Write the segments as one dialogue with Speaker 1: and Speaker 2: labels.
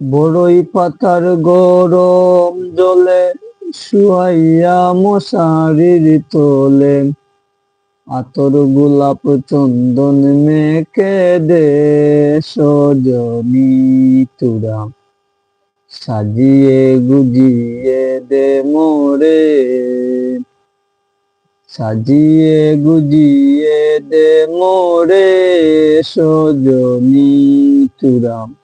Speaker 1: বড়ই পাতার গরম জলে শুয়াইয়া মশারির তোলে। আতর গোলাপ চন্দন মেকে দে তুরা। সাজিয়ে গুজিয়ে দে মোরে। সাজিয়ে গুজিয়ে দে মোরে সজনি তুরা।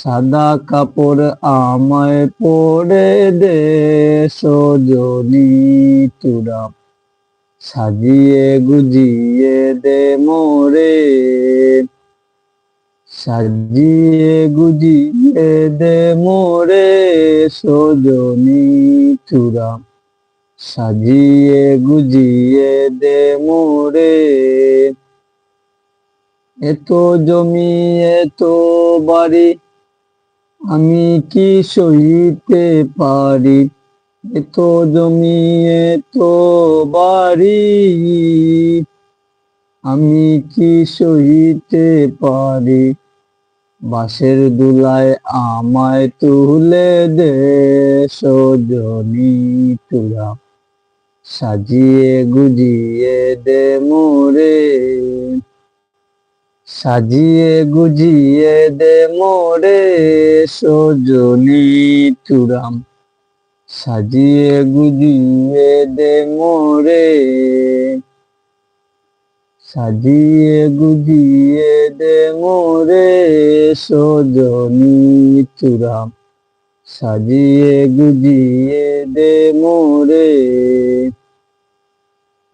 Speaker 1: সাদা কাপড় আমায় পরে দে, সজনি তুরা সাজিয়ে গুজিয়ে দে মোরে। সাজিয়ে গুজিয়ে দে মোরে, সজনি তুরা সাজিয়ে গুজিয়ে দে মোরে। এত জমি এত বাড়ি আমি কি সইতে পারি? এত জমি এত বাড়ি। আমি কি সইতে পারি? বাসের দুলায় আমায় তুলে দে সজনি তুরা সাজিয়ে গুজিয়ে দে মোরে। সাজিয়ে গুজিয়ে দে মোরে সজনি তুরাম সাজিয়ে গুজিয়ে দে মোরে সাজিয়ে গুজিয়ে দে মোরে সজনি তুরাম সাজিয়ে গুজিয়ে দে মোরে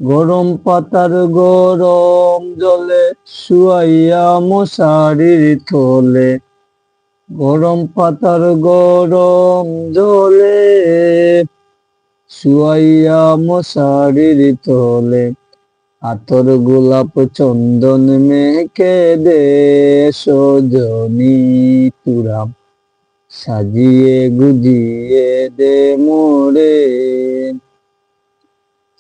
Speaker 1: গরম পাতার গরম জলে শুয়াইয়া মশারির তোলে গরম পাতার গরম জলে শুয়াইয়া মশারির তোলে আতর গোলাপ চন্দন মেখে দে সজনি তুরাম সাজিয়ে গুজিয়ে দে মোরে।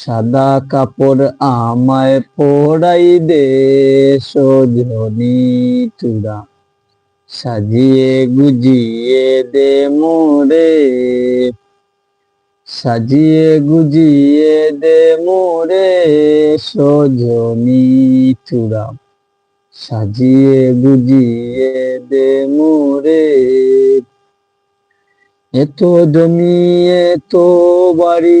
Speaker 1: সাদা কাপড় আমায় পরাই দে, সজনি তুরা সাজিয়ে গুজিয়ে দে মোরে, সাজিয়ে গুজিয়ে দে মোরে, সজনি তুরা সাজিয়ে গুজিয়ে দে মোরে, এত জমি এত বাড়ি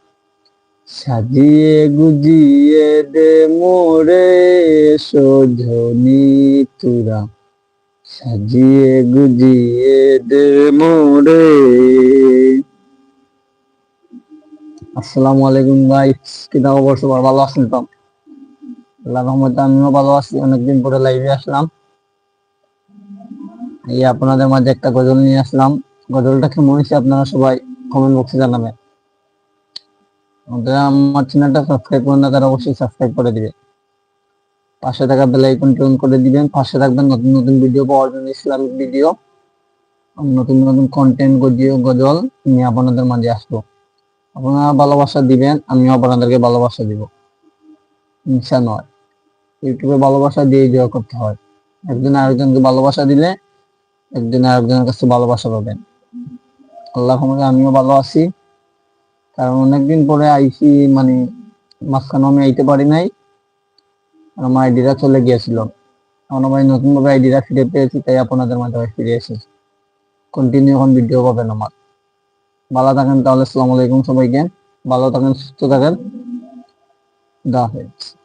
Speaker 1: সাজিয়ে গুজিয়ে দে মোরে সজনি তুরা সাজিয়ে গুজিয়ে দে মোরে। আসসালামু আলাইকুম ভাই দাও বর্ষ ভালো আছেন তো? আল্লাহ রহমতে আমিও ভালো আছি, অনেকদিন পরে লাইভে আসলাম। এই আপনাদের মাঝে একটা গজল নিয়ে আসলাম। গজলটা কেমন হয়েছে আপনারা সবাই কমেন্ট বক্সে জানাবেন। আমাদের আমার চ্যানেলটা সাবস্ক্রাইব করুন না, তারা অবশ্যই সাবস্ক্রাইব করে দিবে। পাশে থাকা বেল আইকন টোন করে দিবেন। পাশে থাকবেন নতুন নতুন ভিডিও পাওয়ার জন্য ইসলামিক ভিডিও নতুন নতুন কন্টেন্ট গজিও গজল নিয়ে আপনাদের মাঝে আসব। আপনারা ভালোবাসা দিবেন, আমিও আপনাদেরকে ভালোবাসা দিব। হিংসা নয় ইউটিউবে ভালোবাসা দিয়ে দেওয়া করতে হয়। একজন আরেকজনকে ভালোবাসা দিলে একজন আরেকজনের কাছে ভালোবাসা পাবেন। আল্লাহ আমিও ভালো আছি। কারণ অনেকদিন পরে আইসি মানে মাঝখানে আমি আইতে পারি নাই। আমার আইডিটা চলে গিয়েছিল। এখন আমি নতুন ভাবে আইডিটা ফিরে পেয়েছি, তাই আপনাদের মাধ্যমে ফিরে এসেছি। কন্টিনিউ এখন ভিডিও পাবেন আমার। ভালো থাকেন তাহলে, আসসালামু আলাইকুম সবাইকে। ভালো থাকেন, সুস্থ থাকেন। দা হাফেজ।